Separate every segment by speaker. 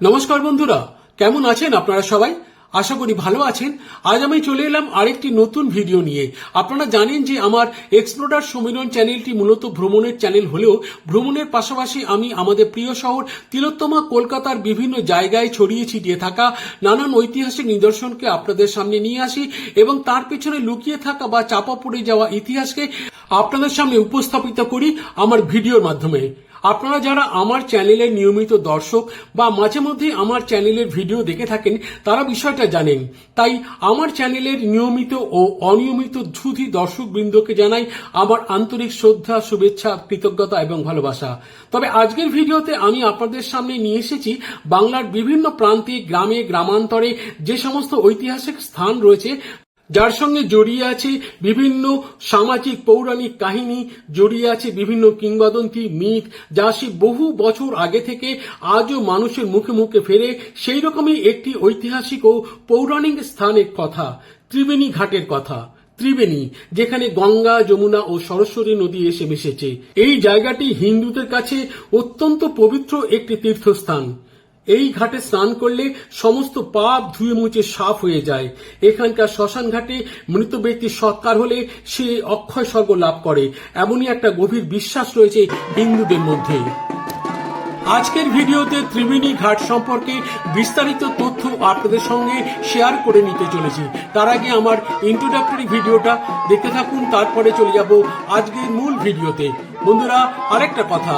Speaker 1: নমস্কার বন্ধুরা, কেমন আছেন আপনারা সবাই? আশা করি ভালো আছেন। আজ আমি চলে এলাম আরেকটি নতুন ভিডিও নিয়ে। আপনারা জানেন যে আমার এক্সপ্লোরার সম্মেলন চ্যানেলটি মূলত ভ্রমণের চ্যানেল হলেও ভ্রমণের পাশাপাশি আমি আমাদের প্রিয় শহর তিলোত্তমা, কলকাতার বিভিন্ন জায়গায় ছড়িয়ে ছিটিয়ে থাকা নানান ঐতিহাসিক নিদর্শনকে আপনাদের সামনে নিয়ে আসি এবং তার পেছনে লুকিয়ে থাকা বা চাপা পড়ে যাওয়া ইতিহাসকে আপনাদের সামনে উপস্থাপিত করি আমার ভিডিওর মাধ্যমে। আপনারা যারা আমার চ্যানেলের নিয়মিত দর্শক বা মাঝে মধ্যে আমার চ্যানেলের ভিডিও দেখে থাকেন, তারা বিষয়টা জানেন। তাই আমার চ্যানেলের নিয়মিত ও অনিয়মিত ধুধি দর্শক বৃন্দকে জানাই আমার আন্তরিক শ্রদ্ধা, শুভেচ্ছা, কৃতজ্ঞতা এবং ভালোবাসা। তবে আজকের ভিডিওতে আমি আপনাদের সামনে নিয়ে এসেছি বাংলার বিভিন্ন প্রান্তে, গ্রামে, গ্রামান্তরে যে সমস্ত ঐতিহাসিক স্থান রয়েছে যার সঙ্গে জড়িয়ে আছে বিভিন্ন সামাজিক পৌরাণিক কাহিনী, জড়িয়ে আছে বিভিন্ন কিংবদন্তি, মিথ, যা সে বহু বছর আগে থেকে আজও মানুষের মুখে মুখে ফেরে, সেই রকমই একটি ঐতিহাসিক ও পৌরাণিক স্থানের কথা, ত্রিবেণী ঘাটের কথা। ত্রিবেণী, যেখানে গঙ্গা, যমুনা ও সরস্বতী নদী এসে মিশেছে। এই জায়গাটি হিন্দুদের কাছে অত্যন্ত পবিত্র একটি তীর্থস্থান। এই ঘাটে স্নান করলে সমস্ত পাপ ধুয়ে মুছে সাফ হয়ে যায়। এখানকার শ্মশান ঘাটে মৃত ব্যক্তির সৎকার হলে সে অক্ষয় স্বর্গ লাভ করে। এমনই একটা গভীর বিশ্বাস রয়েছে হিন্দুদের মধ্যে। আজকের ভিডিওতে ত্রিবেণী ঘাট সম্পর্কে বিস্তারিত তথ্য আপনাদের সঙ্গে শেয়ার করে নিতে চলেছি। তার আগে আমার ইন্ট্রোডাক্টরি ভিডিওটা দেখতে থাকুন, তারপরে চলে যাব আজকের মূল ভিডিওতে। বন্ধুরা আরেকটা কথা।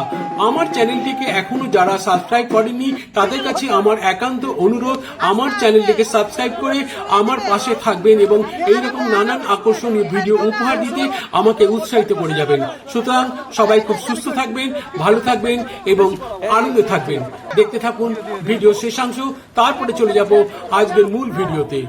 Speaker 1: আমার চ্যানেলটিকে এখনও যারা সাবস্ক্রাইব করেনি তাদের কাছে আমার একান্ত অনুরোধ আমার চ্যানেলটিকে সাবস্ক্রাইব করে আমার পাশে থাকবেন এবং এইরকম নানান আকর্ষণীয় ভিডিও উপহার দিতে আমাকে উৎসাহিত করে যাবেন। সুতরাং সবাই খুব সুস্থ থাকবেন ভালো থাকবেন এবং আনন্দে থাকবেন। দেখতে থাকুন ভিডিও শেষাংশ তারপরে চলে যাব আজকের মূল ভিডিওতে।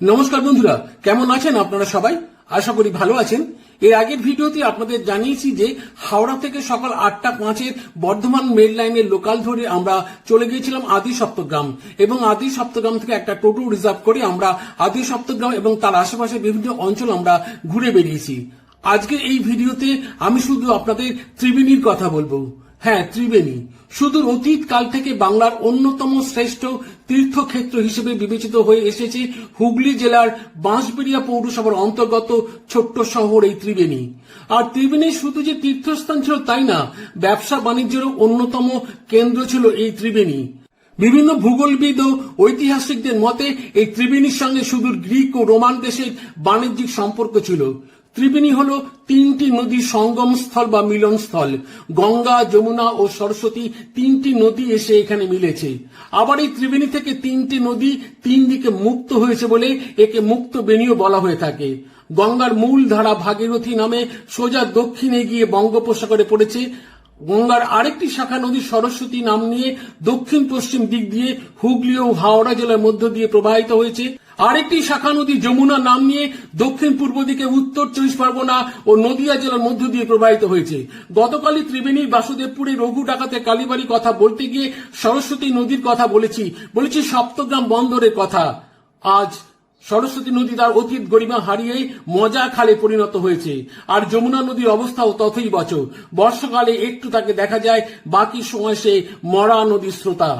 Speaker 1: নমস্কার বন্ধুরা, কেমন আছেন আপনারা সবাই? আশা করি ভালো আছেন। এর আগের ভিডিওতে আপনাদের জানিয়েছি যে হাওড়া থেকে সকাল আটটা পাঁচের বর্ধমান মেল লাইনের লোকাল ধরে আমরা চলে গিয়েছিলাম আদি সপ্তগ্রাম এবং আদি সপ্তগ্রাম থেকে একটা টোটো রিজার্ভ করে আমরা আদি সপ্তগ্রাম এবং তার আশেপাশে বিভিন্ন অঞ্চল আমরা ঘুরে বেরিয়েছি আজকের এই ভিডিওতে আমি শুধু আপনাদের ত্রিবেণীর কথা বলব। হ্যাঁ ত্রিবেণী। সুদূর অতীত কাল থেকে বাংলার অন্যতম শ্রেষ্ঠ তীর্থক্ষেত্র হিসেবে বিবেচিত হয়ে এসেছে হুগলি জেলার বাঁশবেড়িয়া পৌরসভার অন্তর্গত ছোট্ট শহর এই ত্রিবেণী। আর ত্রিবেণী শুধু যে তীর্থস্থান ছিল তাই না, ব্যবসা বাণিজ্যেরও অন্যতম কেন্দ্র ছিল এই ত্রিবেণী। বিভিন্ন ভূগোলবিদ ও ঐতিহাসিকদের মতে, এই ত্রিবেণীর সঙ্গে সুদূর গ্রিক ও রোমান দেশের বাণিজ্যিক সম্পর্ক ছিল। ত্রিবেণী হল তিনটি নদী সঙ্গম স্থল বা মিলনস্থল গঙ্গা, যমুনা ও সরস্বতী তিনটি নদী এসে এখানে মিলেছে। আবার এই ত্রিবেণী থেকে তিনটি নদী তিন দিকে মুক্ত হয়েছে বলে একে মুক্ত বেণীও বলা হয়ে থাকে। গঙ্গার মূল ধারা ভাগীরথী নামে সোজা দক্ষিণে গিয়ে বঙ্গোপসাগরে পড়েছে। গঙ্গার আরেকটি শাখা নদী সরস্বতী নাম নিয়ে দক্ষিণ পশ্চিম দিক দিয়ে হুগলি ও হাওড়া জেলার মধ্য দিয়ে প্রবাহিত হয়েছে। আরেকটি শাখা নদী যমুনা নাম নিয়ে দক্ষিণ পূর্ব দিকে, উত্তর চব্বিশ পরগনা ও নদিয়া জেলার মধ্য দিয়ে প্রবাহিত হয়েছে। গতকালই ত্রিবেণীর বাসুদেবপুরে রঘু ডাকাতে কালীবাড়ি কথা বলতে গিয়ে সরস্বতী নদীর কথা বলেছি। বলেছি, সপ্তগ্রাম বন্দরের কথা। আজ সরস্বতী নদী তার অতীত গরিমা হারিয়ে মজা খালে পরিণত হয়েছে। আর যমুনা নদীর অবস্থাও ততই বচ বর্ষাকালে একটু তাকে দেখা যায়, বাকি সময় সে মরা নদীর স্রোতা।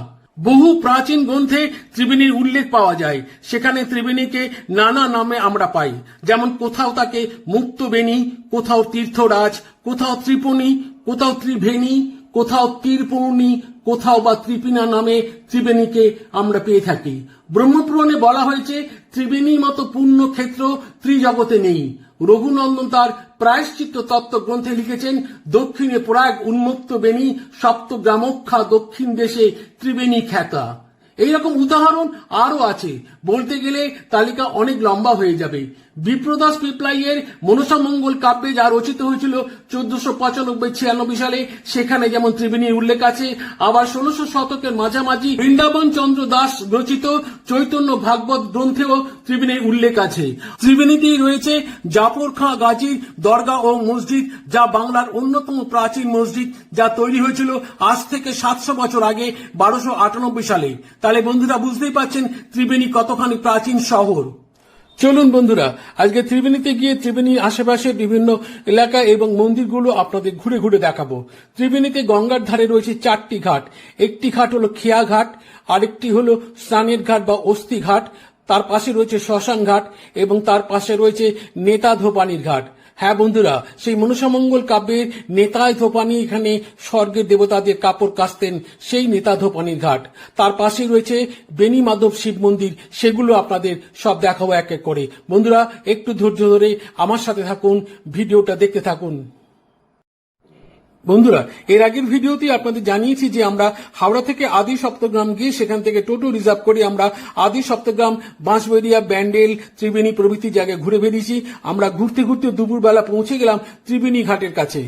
Speaker 1: বহু প্রাচীন গ্রন্থে ত্রিবেণীর উল্লেখ পাওয়া যায়। সেখানে ত্রিবেণীকে নানা নামে আমরা পাই। যেমন কোথাও তাকে মুক্তবেণী, কোথাও তীর্থরাজ, কোথাও ত্রিপণী, কোথাও ত্রিভেণী, কোথাও তীরপূর্ণী কোথাও বা ত্রিপিনা নামে ত্রিবেণীকে আমরা পেয়ে থাকি। ব্রহ্মপুরাণে বলা হয়েছে, ত্রিবেণীর মতো পূর্ণ ক্ষেত্র ত্রিজগতে নেই। রঘুনন্দন তার প্রায়শ্চিত্ত তত্ত্ব গ্রন্থে লিখেছেন, দক্ষিণে প্রাগ উন্মুক্ত বেণী সপ্ত সপ্তগ্রামক্ষা দক্ষিণ দেশে ত্রিবেণী খ্যাতা। এইরকম উদাহরণ আরও আছে। বলতে গেলে তালিকা অনেক লম্বা হয়ে যাবে। বিপ্রদাস পিপলাইয়ের মনসা মঙ্গল কাব্যে যা রচিত হয়েছিল চোদ্দশো পঁচানব্বই, ছিয়ানব্বই সালে, সেখানে যেমন ত্রিবেণীর উল্লেখ আছে, আবার ষোলশো শতকের মাঝামাঝি বৃন্দাবন চন্দ্র দাস রচিত চৈতন্য ভাগবত গ্রন্থেও ত্রিবেণীর উল্লেখ আছে। ত্রিবেণীতেই রয়েছে জাফর খাঁ গাজীর দরগা ও মসজিদ, যা বাংলার অন্যতম প্রাচীন মসজিদ, যা তৈরি হয়েছিল আজ থেকে সাতশো বছর আগে, বারোশো আটানব্বই সালে। তাহলে বন্ধুরা বুঝতেই পারছেন ত্রিবেণী কতখানি প্রাচীন শহর। চলুন বন্ধুরা, আজকে ত্রিবেণীতে গিয়ে ত্রিবেণী আশেপাশের বিভিন্ন এলাকা এবং মন্দিরগুলো আপনাদের ঘুরে ঘুরে দেখাবো। ত্রিবেণীতে গঙ্গার ধারে রয়েছে চারটি ঘাট। একটি ঘাট হলো খেয়া ঘাট, আরেকটি হলো স্নানের ঘাট বা অস্থি ঘাট, তার পাশে রয়েছে শ্মশান ঘাট এবং তার পাশে রয়েছে নেতা ধোপানির ঘাট। হ্যাঁ বন্ধুরা, সেই মনসামঙ্গল কাব্যের নেতায় ধোপানি এখানে স্বর্গের দেবতাদের কাপড় কাচতেন সেই নেতা ধোপানির ঘাট। তার পাশে রয়েছে বেনি মাধব শিব মন্দির, সেগুলো আপনাদের সব দেখাবো এক এক করে। বন্ধুরা, একটু ধৈর্য ধরে আমার সাথে থাকুন, ভিডিওটা দেখতে থাকুন। বন্ধুরা, এর আগের ভিডিওতে আপনাদের জানিয়েছি যে আমরা হাওড়া থেকে আদি সপ্তগ্রাম গিয়ে সেখান থেকে টোটো রিজার্ভ করে আমরা আদি সপ্তগ্রাম বাঁশবেরিয়া ব্যান্ডেল, ত্রিবেণী প্রভৃতি জায়গায় ঘুরে বেরিয়েছি আমরা ঘুরতে ঘুরতে দুপুরবেলা পৌঁছে গেলাম ত্রিবেণী ঘাটের কাছে।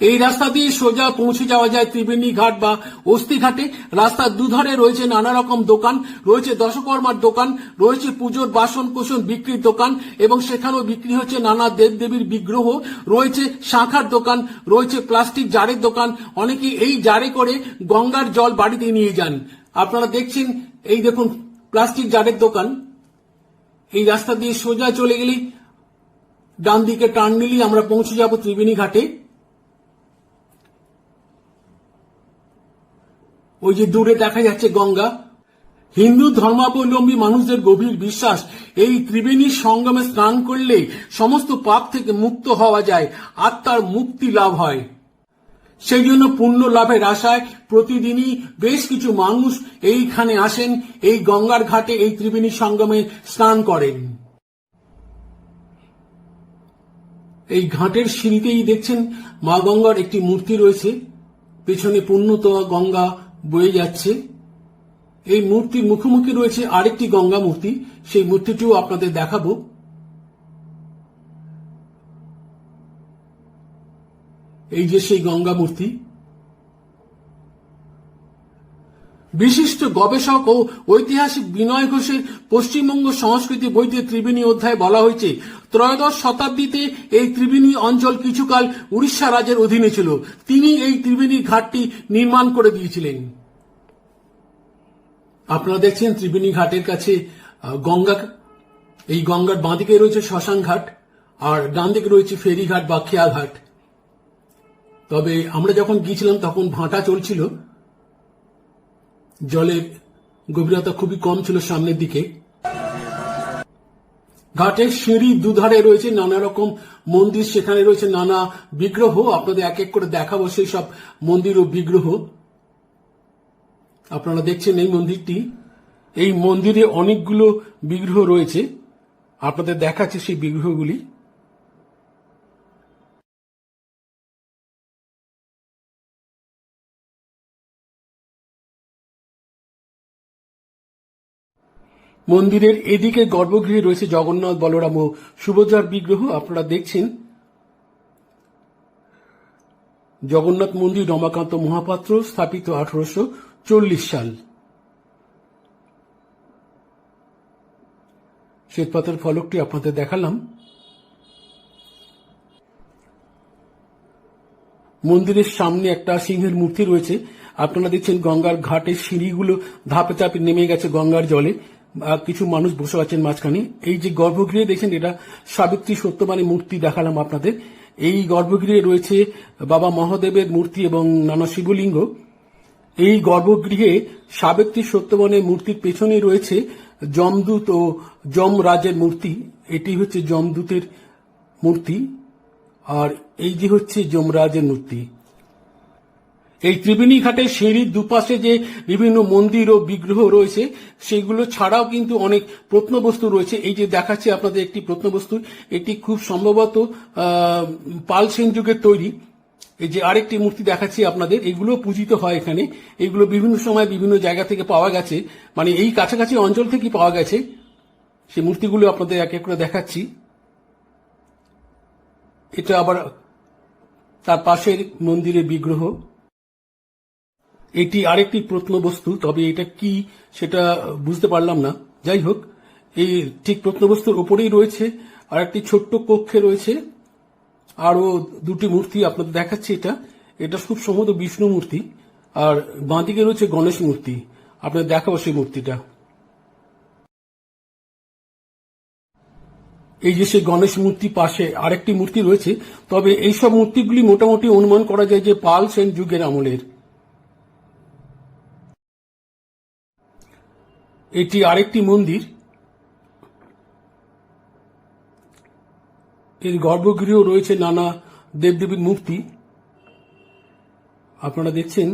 Speaker 1: এই রাস্তা দিয়ে সোজা পৌঁছে যাওয়া যায় ত্রিবেণী ঘাট বা অস্থি ঘাটে। রাস্তার দুধারে রয়েছে নানা রকম দোকান, রয়েছে দশকর্মার দোকান, রয়েছে পুজোর বাসন কোসন বিক্রির দোকান এবং সেখানেও বিক্রি হচ্ছে নানা দেবদেবীর বিগ্রহ, রয়েছে শাঁখার দোকান, রয়েছে প্লাস্টিক জারের দোকান। অনেকে এই জারে করে গঙ্গার জল বাড়িতে নিয়ে যান। আপনারা দেখছেন, এই দেখুন, প্লাস্টিক জারের দোকান। এই রাস্তা দিয়ে সোজা চলে গেলেই ডান দিকে টার্ন নিলেই আমরা পৌঁছে যাব ত্রিবেণী ঘাটে। ওই যে দূরে দেখা যাচ্ছে গঙ্গা। হিন্দু ধর্মাবলম্বী মানুষদের গভীর বিশ্বাস, এই ত্রিবেণী সঙ্গমে স্নান করলে সমস্ত পাপ থেকে মুক্ত হওয়া যায়, আত্মার মুক্তি লাভ হয়। সেই জন্য পুণ্য লাভের আশায় প্রতিদিনই বেশ কিছু মানুষ এইখানে আসেন, এই গঙ্গার ঘাটে এই ত্রিবেণী সঙ্গমে স্নান করেন। এই ঘাটের সিঁড়িতেই দেখছেন মা গঙ্গার একটি মূর্তি রয়েছে। পেছনে পুণ্যতোয়া গঙ্গা বয়ে যাচ্ছে। এই মূর্তির মুখোমুখি রয়েছে আরেকটি গঙ্গা মূর্তি। সেই মূর্তিটিও আপনাদের দেখাবো। এই যে সেই গঙ্গা মূর্তি। বিশিষ্ট গবেষক ও ঐতিহাসিক বিনয় ঘোষের পশ্চিমবঙ্গ সংস্কৃতি বইতে ত্রিবেণী অধ্যায় বলা হয়েছে, ত্রয়োদশ শতাব্দীতে এই ত্রিবেণী অঞ্চল কিছুকাল উড়িষ্যা রাজ্যের অধীনে ছিল। তিনি এই ত্রিবেণী ঘাটটি নির্মাণ করে দিয়েছিলেন। আপনারা দেখছেন ত্রিবেণী ঘাটের কাছে গঙ্গা, এই গঙ্গার বাঁদিকে রয়েছে শ্মশান ঘাট আর ডান দিকে রয়েছে ফেরিঘাট বা খেয়া ঘাট। তবে আমরা যখন গিয়েছিলাম তখন ভাঁটা চলছিল। জলের গভীরতা খুবই কম ছিল সামনের দিকে। ঘাটের সিঁড়ি দুধারে রয়েছে নানা রকম মন্দির, সেখানে রয়েছে নানা বিগ্রহ। আপনাদের এক এক করে দেখাবো সেই সব মন্দির ও বিগ্রহ। আপনারা দেখছেন এই মন্দিরটি। এই মন্দিরে অনেকগুলো বিগ্রহ রয়েছে। আপনাদের দেখাচ্ছে সেই বিগ্রহগুলি। মন্দিরের এদিকে গর্ভগৃহে রয়েছে জগন্নাথ, বলরাম ও সুভদ্রার বিগ্রহ। আপনারা দেখছেন জগন্নাথ মন্দির, রমাকান্ত মহাপাত্র, স্থাপিত আঠারোশো চল্লিশ সাল। শ্বেতপাতার ফলকটি আপনাদের দেখালাম। মন্দিরের সামনে একটা সিংহের মূর্তি রয়েছে। আপনারা দেখছেন গঙ্গার ঘাটের সিঁড়িগুলো ধাপে ধাপে নেমে গেছে গঙ্গার জলে। কিছু মানুষ বসে আছেন মাঝখানে। এই যে গর্ভগৃহে দেখছেন এটা সাবিত্রী সত্যবাণী মূর্তি দেখালাম আপনাদের। এই গর্ভগৃহে রয়েছে বাবা মহাদেবের মূর্তি এবং নানা শিবলিঙ্গ। এই গর্ভগৃহে সাবিত্রী সত্যবানের মূর্তির পেছনে রয়েছে যমদূত ও যমরাজের মূর্তি। এটি হচ্ছে যমদূতের মূর্তি। আর এই যে হচ্ছে যমরাজের মূর্তি। এই ত্রিবেণী ঘাটের সিঁড়ির দুপাশে যে বিভিন্ন মন্দির ও বিগ্রহ রয়েছে, সেগুলো ছাড়াও কিন্তু অনেক প্রত্নবস্তু রয়েছে। এই যে দেখাচ্ছে আপনাদের একটি প্রত্নবস্তু, এটি খুব সম্ভবত পাল সেন যুগের তৈরি। এই যে আরেকটি মূর্তি দেখাচ্ছি আপনাদের, এগুলো পূজিত হয় এখানে। এগুলো বিভিন্ন সময় বিভিন্ন জায়গা থেকে পাওয়া গেছে। মানে এই কাছাকাছি অঞ্চল থেকেই পাওয়া গেছে। সেই মূর্তিগুলো আপনাদের এক এক করে দেখাচ্ছি। এটা আবার তার পাশের মন্দিরের বিগ্রহ। এটি আরেকটি প্রত্নবস্তু, তবে এটা কি সেটা বুঝতে পারলাম না। যাই হোক এই ঠিক প্রত্নবস্তুর উপরেই রয়েছে আর একটি ছোট্ট কক্ষে রয়েছে। আরও দুটি মূর্তি আপনাদের দেখাচ্ছি এটা। এটা খুব সম্ভবত বিষ্ণু মূর্তি, আর বাঁদিকে রয়েছে গণেশ মূর্তি। আপনাদের দেখাবো সেই মূর্তিটা। এই যে সেই গণেশ মূর্তি পাশে আরেকটি মূর্তি রয়েছে, তবে এইসব মূর্তিগুলি মোটামুটি অনুমান করা যায় যে পাল সেন যুগের আমলের। এটি আরেকটি মন্দির। এর গর্ভগৃহ রয়েছে নানা দেবদেবীর মূর্তি। আপনারা দেখছেন।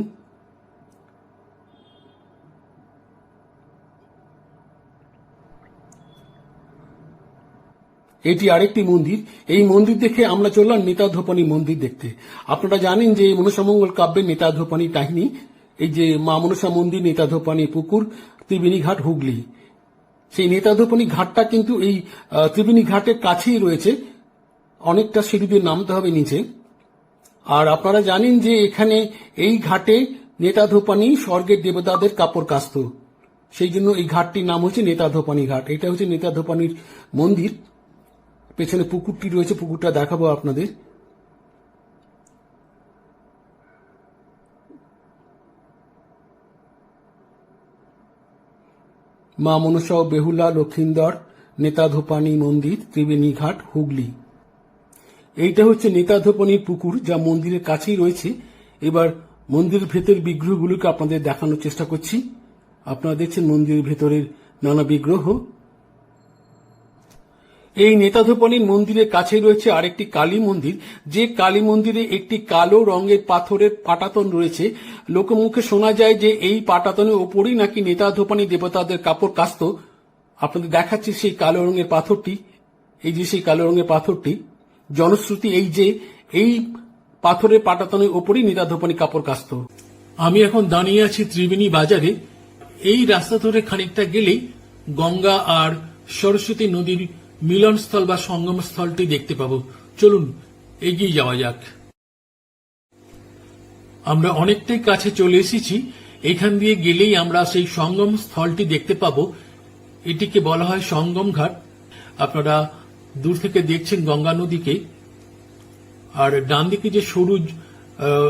Speaker 1: এটি আরেকটি মন্দির। এই মন্দির দেখে আমরা চললাম নেতাধোপানি মন্দির দেখতে। আপনারা জানেন যে মনসামঙ্গল কাব্যের নেতাধোপানি কাহিনী এই যে মা মনসা মন্দির, নেতাধোপানি পুকুর, ত্রিবেণী ঘাট, হুগলি। সেই নেতাধোপানি ঘাটটা কিন্তু এই ত্রিবেণী ঘাটের কাছেই রয়েছে। অনেকটা সিঁড়ি দিয়ে নামতে হবে নিচে। আর আপনারা জানেন যে এখানে এই ঘাটে নেতাধোপানি স্বর্গের দেবতাদের কাপড় কাস্ত সেই জন্য এই ঘাটটির নাম হচ্ছে নেতাধোপানি ঘাট। এটা হচ্ছে নেতাধোপানির মন্দির। পেছনে পুকুরটি রয়েছে, পুকুরটা দেখাবো আপনাদের। মা মনসা ও বেহুলা লক্ষিন্দর নেতাধোপানি মন্দির, ত্রিবেণী ঘাট, হুগলি। এইটা হচ্ছে নেতাধোপানির পুকুর যা মন্দিরের কাছেই রয়েছে। এবার মন্দিরের ভেতর বিগ্রহগুলোকে আপনাদের দেখানোর চেষ্টা করছি। আপনারা দেখছেন মন্দিরের ভেতরের নানা বিগ্রহ। এই নেতাধোপানির মন্দিরের কাছে রয়েছে আরেকটি কালী মন্দির। যে কালী মন্দিরে একটি কালো রঙের পাথরের পাটাতন রয়েছে। লোকমুখে শোনা যায় যে এই পাটাতনের ওপরই নাকি নেতাধোপানি দেবতাদের কাপড় কাস্ত। আপনাদের দেখাচ্ছি সেই কালো রঙের পাথরটি। এই যে সেই কালো রঙের পাথরটি। জনশ্রুতি এই যে এই পাথরের পাটাতনের ওপরই নেতাধোপানি কাপড় কাস্ত। আমি এখন দাঁড়িয়ে আছি ত্রিবেণী বাজারে। এই রাস্তা ধরে খানিকটা গেলেই গঙ্গা আর সরস্বতী নদীর মিলনস্থল বা সঙ্গমস্থলটি দেখতে পাব। চলুন, এগিয়ে যাওয়া যাক। আমরা অনেকটাই কাছে চলে এসেছি। এখান দিয়ে গেলেই আমরা সেই সঙ্গম স্থলটি দেখতে পাব। এটিকে বলা হয় সঙ্গম ঘাট আপনারা দূর থেকে দেখছেন গঙ্গা নদীকে। আর ডান দিকে যে সরু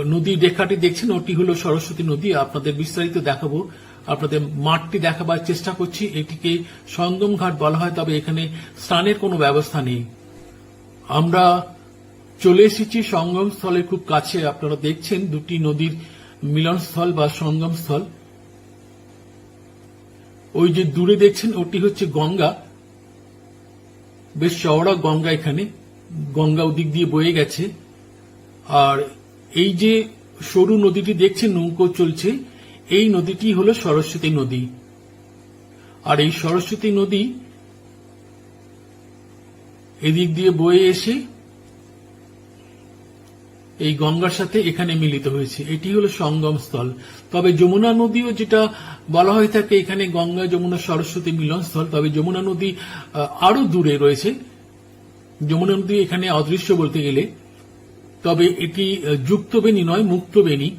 Speaker 1: নদী রেখাটি দেখছেন, ওটি হলো সরস্বতী নদী। আপনাদের বিস্তারিত দেখাবো। আপনাদের মাঠটি দেখাবার চেষ্টা করছি। এটিকে সঙ্গম ঘাট বলা হয়, তবে এখানে স্নানের কোনো ব্যবস্থা নেই। আমরা চলে এসেছি সঙ্গমস্থলের খুব কাছে। আপনারা দেখছেন দুটি নদীর মিলনস্থল বা সঙ্গমস্থল। ওই যে দূরে দেখছেন, ওটি হচ্ছে গঙ্গা। বেশ চওড়া গঙ্গা এখানে। গঙ্গা ওদিক দিয়ে বয়ে গেছে। আর এই যে সরু নদীটি দেখছেন, নৌকো চলছে। এই নদীটি হল সরস্বতী নদী। আর এই সরস্বতী নদী এদিক দিয়ে বয়ে এসে এই গঙ্গার সাথে এখানে মিলিত হয়েছে। এটি হলো সঙ্গম স্থল। তবে যমুনা নদীও যেটা বলা হয়ে থাকে, এখানে গঙ্গা, যমুনা, সরস্বতী মিলনস্থল তবে যমুনা নদী আরও দূরে রয়েছে। যমুনা নদী এখানে অদৃশ্য বলতে গেলে। তবে এটি যুক্তবেণী নয়, মুক্তবেণী।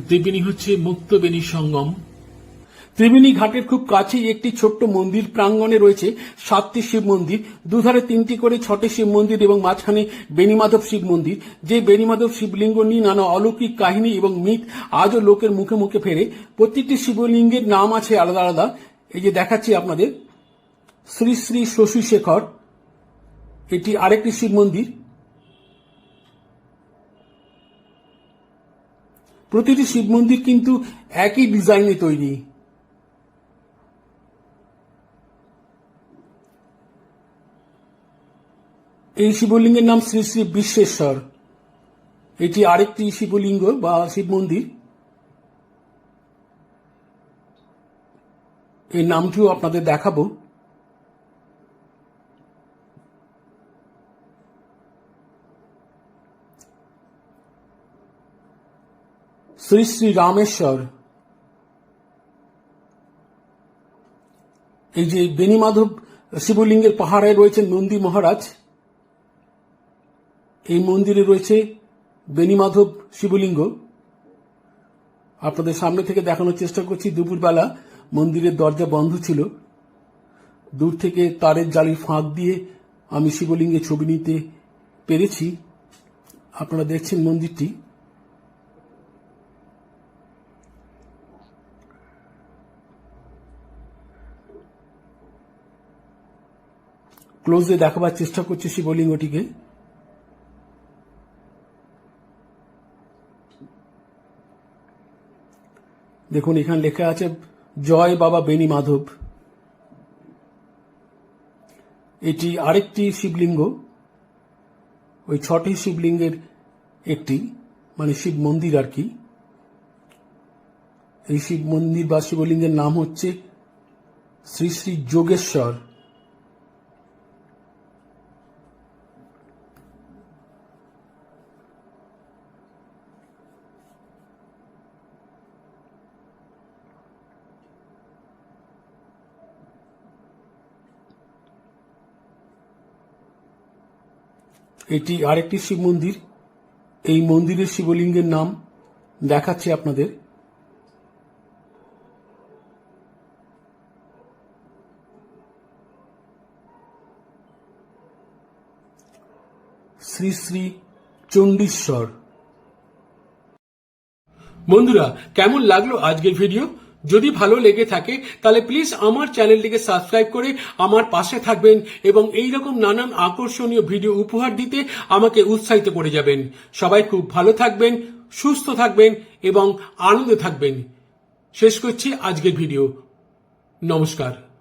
Speaker 1: ত্রিবেণী হচ্ছে মুক্তবেণী সঙ্গম। ত্রিবেণী ঘাটের খুব কাছেই একটি ছোট্ট মন্দির প্রাঙ্গণে রয়েছে সাতটি শিব মন্দির, দুধারে তিনটি করে ছটি শিব মন্দির এবং মাঝখানে বেণীমাধব শিব মন্দির। যে বেণীমাধব শিবলিঙ্গ নিয়ে নানা অলৌকিক কাহিনী এবং মিথ আজও লোকের মুখে মুখে ফেরে, প্রত্যেকটি শিবলিঙ্গের নাম আছে আলাদা আলাদা। এই যে দেখাচ্ছি আপনাদের, শ্রী শ্রী শশী শেখর, এটি আরেকটি শিব মন্দির। প্রতিটি শিব মন্দির কিন্তু একই ডিজাইনে তৈরি। এই শিবলিঙ্গের নাম শ্রী শ্রী বিশ্বেশ্বর। এটি আরেকটি শিবলিঙ্গ বা শিব মন্দির। এই নামটিও আপনাদের দেখাবো। শ্রী শ্রী রামেশ্বর। এই যে বেণীমাধব শিবলিঙ্গের পাহাড়ে রয়েছেন নন্দী মহারাজ, এই মন্দিরে রয়েছে বেণীমাধব শিবলিঙ্গ। আপনাদের সামনে থেকে দেখানোর চেষ্টা করছি, দুপুরবেলা মন্দিরের দরজা বন্ধ ছিল। দূর থেকে তারের জালির ফাঁক দিয়ে আমি শিবলিঙ্গের ছবি নিতে পেরেছি। আপনারা দেখছেন মন্দিরটি। ক্লোজে দেখাবার চেষ্টা করছি শিবলিঙ্গটিকে দেখুন, এখানে লেখা আছে, জয় বাবা বেনি মাধব। এটি আরেকটি শিবলিঙ্গ। ওই ছটি শিবলিঙ্গের একটি মানে শিব মন্দির আর কি। এই শিব মন্দির বা শিবলিঙ্গের নাম হচ্ছে শ্রী শ্রী যোগেশ্বর। এটি আরেকটি শিব মন্দির। এই মন্দিরের শিবলিঙ্গের নাম দেখাচ্ছি আপনাদের। শ্রী শ্রী চণ্ডীশ্বর। বন্ধুরা, কেমন লাগল আজকের ভিডিও? যদি ভালো লেগে থাকে, তাহলে প্লিজ আমার চ্যানেলটিকে সাবস্ক্রাইব করে আমার পাশে থাকবেন এবং এই রকম নানান আকর্ষণীয় ভিডিও উপহার দিতে আমাকে উৎসাহিত করে যাবেন। সবাই খুব ভালো থাকবেন, সুস্থ থাকবেন এবং আনন্দে থাকবেন। শেষ করছি আজকের ভিডিও নমস্কার।